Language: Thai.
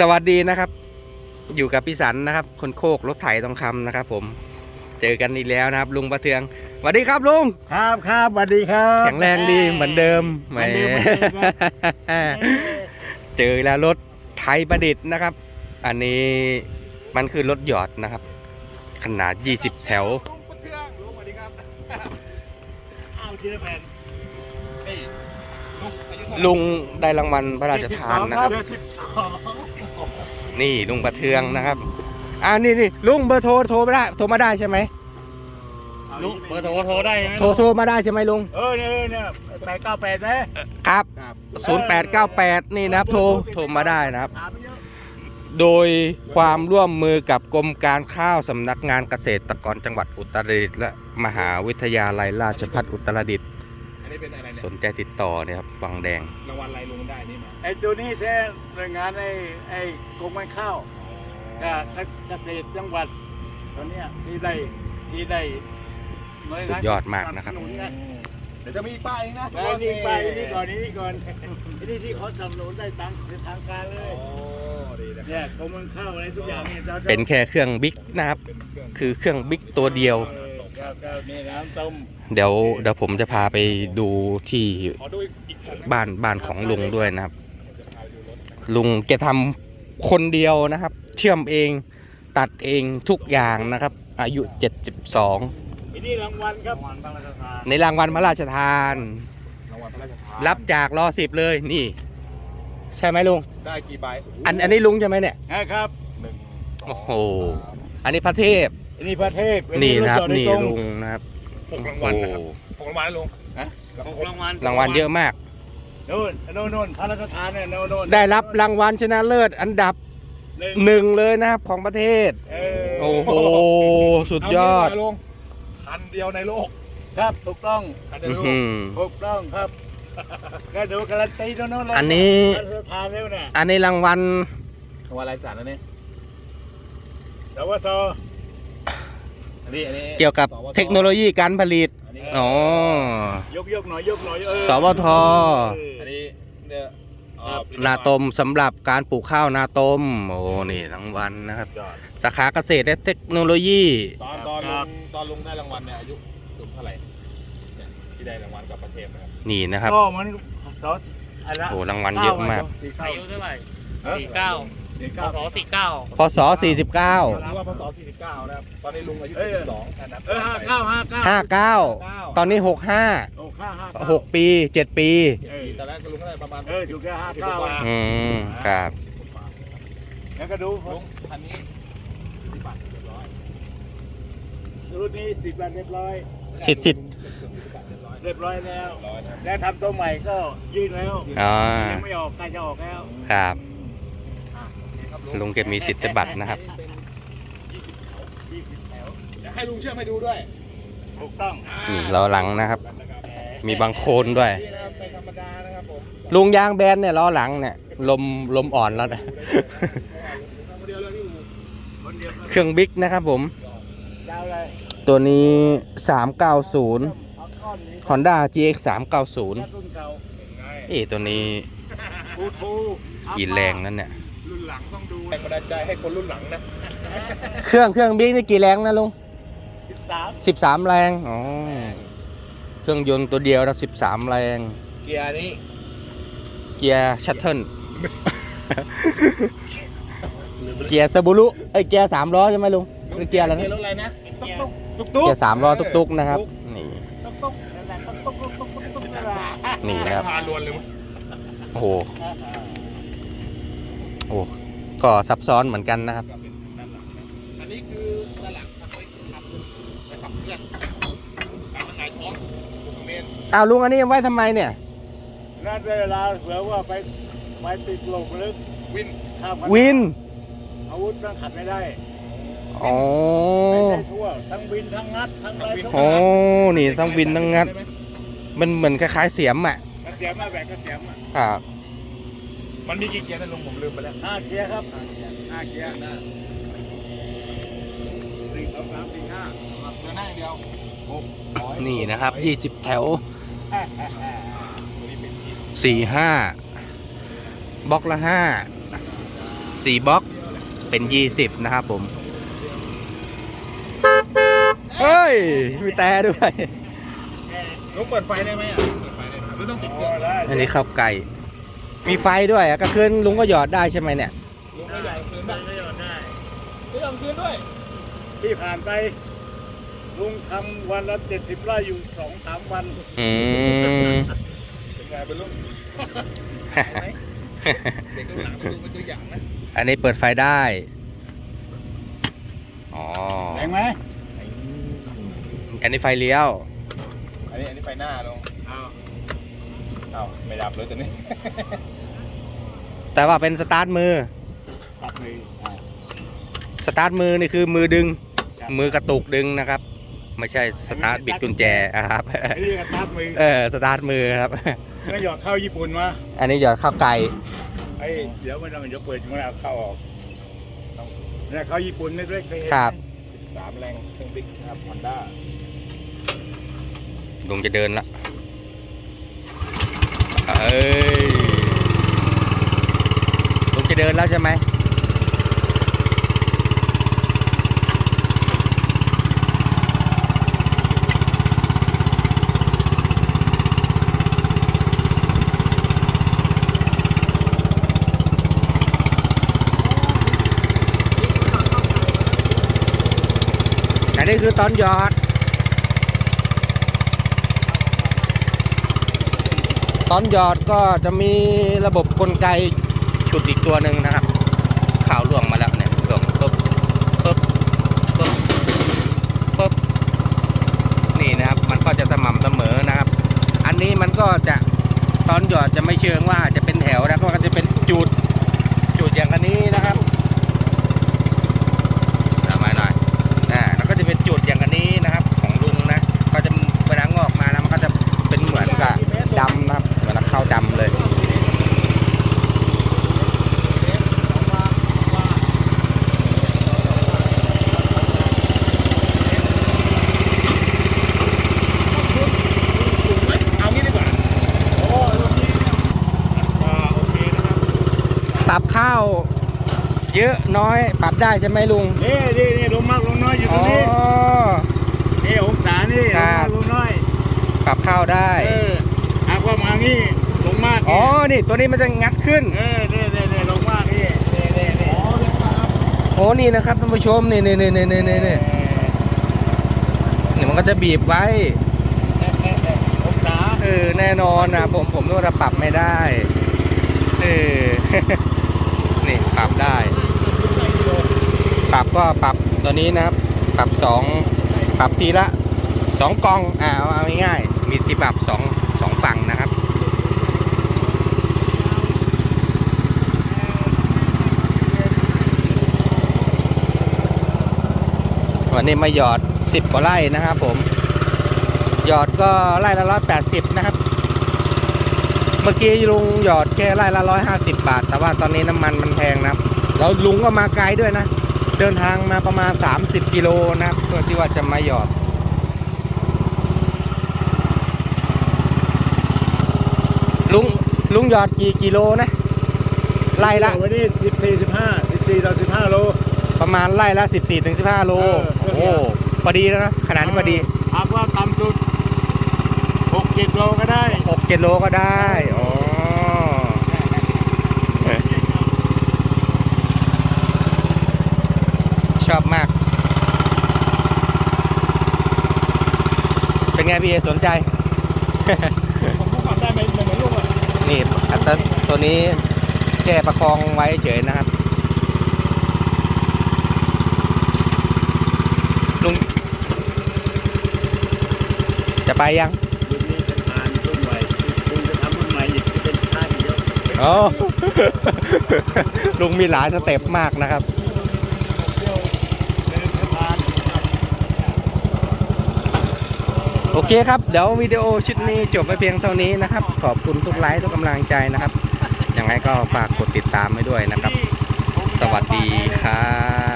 สวัสดีนะครับ อยู่กับพี่สันนะครับ คนโคกรถไถทองคำนะครับ ผมเจอกันอีกแล้วนะครับ ลุงประเทืองสวัสดีครับลุงครับครับสวัสดีครับแข็งแรงดีเหมือนเดิมแหมเหมือนเดิมเหมือนเดิมครับเจอแล้วรถไทยประดิษฐ์นะครับ อันนี้มันคือรถหยอดนะครับ ขนาด 20 แถวลุงประเทืองลุงสวัสดีครับอ้าวทีละแผ่นนี่ลุงอายุเท่าไหร่ลุงได้รางวัลพระราชทานนะครับเดือ นสิบสองนี่ลุงประเทืองนะครับอ่านี่นี่ลุงเบอร์โทรโทรไม่ได้โทรมาได้ใช่ไหมลุงเบอร์โทรโทรได้ไหมโทรโทรมาได้ใช่ไหมลุงเออเนี่ยเนี่ยแปดเก้าแปดไหมครับครับ0898นี่นะครับโทรโทรมาได้นะครับถามเยอะโดยความร่วมมือกับกรมการข้าวสำนักงานเกษตรกรจังหวัดอุตรดิตถ์และมหาวิทยาลัยราชภัฏอุตรดิตถ์อั นนี้เป็นอะไรสเนี่ยนใจติดต่อเนี่ยครับวังแดงรางวัลอะไรลุงได้นี่มาไอ้ตัวนี้ใช่หน่วยงานไอ้ไอ้กรมการข้าวกับเกษตรจังหวัดตอนเนี้ยที่ได้ที่ได้หน่วงานสุดยอดมากนะครับสนัสนุนไงเดี๋ยวจะมีอีกป้ายอีกนะไอ้นี่ไปไอ้นี่ก่อนไอ้นี่ก่อนไอ้นี่ที่เขาสนับสนุนได้ตังค์เป็นทางการเลยโอ้ดีนะคเนี่รัยบกรมการข้าวอะไรทุกอย่างเนี่ยเราจะเป็นแค่เครื่องบิ๊กนะครับเป็นเครื่องคือเครื่องบิ๊กตัวเดียว เออ ครับครับนี่น้ำต้มเดี๋ยวเดี๋ยวผมจะพาไปดูที่ขอดูอีกอีกคนนะบ้านบ้านของลุงด้วยนะครับจะพาไปดูรถลุงแกทำคนเดียวนะครับ เชื่อมเองตัดเองทุกอย่างนะครับ อายุ 72อันนี้รางวัลครับรางวัลพระราชทานในรางวัลพระราชทานรางวัลพระราชทานรับจากรอสิบเลยนี่ ใช่ไหมลุง ได้กี่ใบอันอันนี้ลุงใช่ไหมเนี่ยนะครับหนึ่งสองโอ้โหสามอันนี้พระเทพอั นนี้พระเทพอันี่นะครับถจอดนี่โดยตรงลุงนะครับหกรางวัลนะครับโอ้โหหกรางวัลนะลุงฮะหกรางวัลรางวัลเยอะมากนู่นโน่นโน่นพระราชทานเนี่ยโน่นโน่นได้รับรางวัลชนะเลิศอันดับหนึ่งหนึ่งเลยนะครับของประเทศเอโอ้โหสุดยอดเานี่มาลุงคันเดียวในโลกครับถูกต้องคันเดียวอื้อในโลหืกอถูกต้องครับก็ดูการันตีโน่นโน่นเลยอันนี้พระราชทานแล้วเนี่ยอันนี้รางวัลรางวัลอะไรสารแล้วเนี่ยสวสอั นนี้อันนี้เกี่ยวกับเทคโนโลยีการผลิต อันนี้อ๋อ ยกยกหน่อยยกหน่อยเออสวท อันนี้เนี่ยเอ่อผลิตภัณฑ์นาตมสำหรับการปลูกข้าวนาตม โอ้นี่รางวัลนะครับ ยอดสาขาเกษตรและเทคโนโลยี ตอนตอนคลุรับงตอนลุงได้รางวัลเนี่ยอายุถึงเท่าไหร่เนี่ยที่ได้รางวัลกับประเทศนะครับ นี่นะครับ ก็มันสออะไรนะโอ้รางวัลเยอะมาก สี่เก้าอายุเท่าไหร่เอ้ยสี่เก้าสี่ พเก้าศสี่เก้าพศหรือว่าพศ49นะครับ ตอนนี้ลุงอายุเอ้ย72นะครับเออห้าเก้าห้าเก้า49 49ตอนนี้โอ้ห้าห้าเก้า65 6ปี 7 ปี เออแต่แรกก็ลุงก็ได้ประมาณเออถูกแค่ห้าเก้าอืม ครับ แล้วก็ดูลุงคันนี้ที่บัตรเรียบร้อยรุ่นนี้ติดบัตรเรียบร้อย สิทธิ์สิทธิ์ เรียบร้อยเรียบร้อยแล้วเรียบร้อยนะครับแล้วทำตัวใหม่ก็ยื่นแล้วอ๋อ ยังไม่ออกใกล้จะออกแล้ว ครับอะครับ ลุงเก็บมีสิทธิ์บัตรนะครับยี่สิบแถวเดี๋ยวให้ลุงเชื่อมให้ดูด้วยถูกต้องนี่ล้อหลังนะครับ มีบางโคนด้วย นี่นะครับไม่ธรรมดานะครับผมลุงยางแบนเนี่ยล้อหลังเนี่ย ลมลมอ่อนแล้วนะ คนเดียวเลยพี่อูคนเดียวเครื่องบิ๊กนะครับผมดาวเลยตัวนี้ 390 เอาก้อนนี้ Honda GX 390รุ่นเก่าเอ้ตัวนี้ทูทูกี่แรงนั่นเนี่ยรุ่น หลังต้องดูแรงบันดาลใจให้คนรุ่นหลังนะเครื่องเครื่องบิ๊กนี่กี่แรงนะลุงสิบสาม13แรงอ๋อเครื่องยนต์ตัวเดียวนะ13แรง เกียร์นี้ เกียร์ชัตเทิลเกียร์ซาบูรุไอยเกียร์สามล้อใช่ไหมลุงหรือเกียร์อะไรเกียนะร์รถอะไรนะตุ๊กตุ๊กตุ๊กตุ๊กเกียร์สามล้อตุกๆนะครับนี่ตุ๊กตุ๊กนั่นแหละตุ๊กตุ๊กตุ๊กตุ๊กตุ๊กตุ๊กนั่นแหละนี่นะครับพาลวนเลยมั้งโอ้โหโอ้ ก็ซับซ้อนเหมือนกันนะครับอ้านหลังอันนี้คือด้านหลังทำไว้ทำไปขับเคลื่อนการมันหงายท้องลูกเมนอ้าวลุงอันนี้ไว้ทำไมเนี่ย นั่นเวลาเผื่อว่าไปไปติดลมลึกวินข้ามวิน อาวุธมันขัดไม่ได้อ๋อไม่ได้ทั่วทั้งวินทั้งงัดทั้งอะไรทั้งโอ้นี่ทั้งวินทั้งงัดมมันเหมือนคล้ายๆเสียมอะกระเสียมมาแบกกระเสียมอะครับ มันมีกี่เกียร์นะลุงผมลืมไปแล้วห้าเกียร์ครับห้าเกียร์หนึ่งสองสามสี่ห้าเดินหน้าอย่างเดียวหกร้อยนี่นะครับ20แถวตัวนี้เป็นยี่สิบ4 5บล็อกละ5 4บล็อกเป็น20นะครับผม เฮ้ย มีแต่ด้วยลุงเปิดไฟได้ไหมอะเปิดไฟได้ไหมหรือต้องติดเคอ๋รื่อองได้อันนี้ข้าวไก่ มีไฟด้วยอะก็คืนลุงก็หยอดได้ใช่ไหมเนี่ย ลุงไม่ใหญ่คืนได้ได้ได้ไม่ยอมคืนด้วย ที่ผ่านไป ลุงทำวันละเจ็ดสิบไร่อยู่สองสามวันอืมเป็นไงเป็นลุงเด็กรุ่นหลังต้องดูเป็นตัวอย่างนะ อันนี้เปิดไฟได้ อ๋อแรงไหมอันนี้ไฟเลี้ยว อันนี้อันนี้ไฟหน้าลงอ้าว อ้าวไม่ดับเลยตัวนี้ แต่ว่าเป็นสตาร์ทมือ ตัดเลยอ่า สตาร์ทมือนี่คือมือดึง ครับมือกระตุกดึงนะครับ ไม่ใช่สตาร์ทบิดกุญแจอะครับ ไอ้นี่ก็ตัดมือเออสตาร์ทมือครับ แล้วหยอดเข้าญี่ปุ่นมาอันนี้หยอดข้าวไก่ไอ้เดี๋ยวมันต้องเดี๋ยวเปิดมันเอาเข้าออกเนี่ยเข้าญี่ปุ่นนี่ด้วยเคยเห็นครับสามแรงเครื่องบิ๊กครับฮอนด้าลุงจะเดินละ เอ้ยลุงจะเดินแล้วใช่ไหมอันนี้คือตอนหยอด ตอนหยอดก็จะมีระบบกลไกฉุดอีกตัวหนึ่งนะครับข่าวล่วงมาแล้วเนี่ยล่วงปุ๊บปุ๊บปุ๊บปุ๊บนี่นะครับ มันก็จะสม่ำเสมอนะครับ อันนี้มันก็จะตอนหยอดจะไม่เชิงว่าจะเป็นแถวนะก็จะเป็นจุดจุดอย่างนี้นะครับเอามาหน่อยอ่าแล้วก็จะเป็นจุดอย่างอันนี้นะครับ ของลุงนะ ก็จะเวลางอกมาแล้วมันก็จะเป็นเหมือนกับดำนะครับเหมือนกับข้าวดำเลย เอางี้ดีกว่า โอ้รุ่นนี้เนี่ยอ่าโอเคนะครับ ปรับข้าว เยอะน้อยปรับได้ใช่ไหมลุงนี่นี่นี่ลงมากลงน้อยอยู่ตอ๋รองนี้นี่องศานี่ลคงรัมาบกลงน้อยปรับข้าวได้เออหากว่ามางี้ลงมากอ๋อนี่นี่ตัวนี้มันจะงัดขึ้น เออนี่นี่นี่ลงมากนี่นี่นี่นี่โอ้นี่นะครับท่านผู้ชมนี่นี่นี่นี่นี่นี่นี่นี่มันก็จะบีบไว้องศา เออแน่นอนนะผมผมนึกว่าจะปรับไม่ได้ เออนี่ป รับได้ ปรับก็ปรับตัวนี้นะครับ ปรับสองปรับทีละสองกองอ่าเอาง่ายๆมีที่ปรับสองสองฝั่งนะครับวันนี้มาหยอด 10กว่าไร่นะครับผม หยอดก็ไร่ละร้อยแปดสิบนะครับ เมื่อกี้ลุงหยอดแค่ไร่ละร้อยห้าสิบบาท แต่ว่าตอนนี้น้ำมันมันแพงนะครับแล้วลุงก็มาไกลด้วยนะ เดินทางมาประมาณ30กิโลนะครับเพื่อที่ว่าจะมาหยอดลุงลุงหยอดกี่กิโลนะไร่ละวันนี้สิบสี่สิบห้าสิบสี่ต่อสิบห้าโล ประมาณไร่ละ14ถึง15โลเออโอ้พอดีแล้วนะขนาดนี้พอดี หากว่าต่ำสุดหกเจ็ดโลก็ได้6 7โลก็ได้อ๋อชอบมาก เป็นไงพี่เอสนใจผมก็ขับได้ไหมเหมือนลูกอะนี่อัตราตัวนี้แค่ประคองไว้เฉยนะครับลุงจะไปยัง อะอ๋อลุงมีหลายสเต็ปมากนะครับ โอเคครับ เดี๋ยววิดีโอชุดนี้จบไปเพียงเท่านี้นะครับ ขอบคุณทุกไลค์ทุกกำลังใจนะครับยังไงก็ฝากกดติดตามไว้ด้วยนะครับ สวัสดีครับ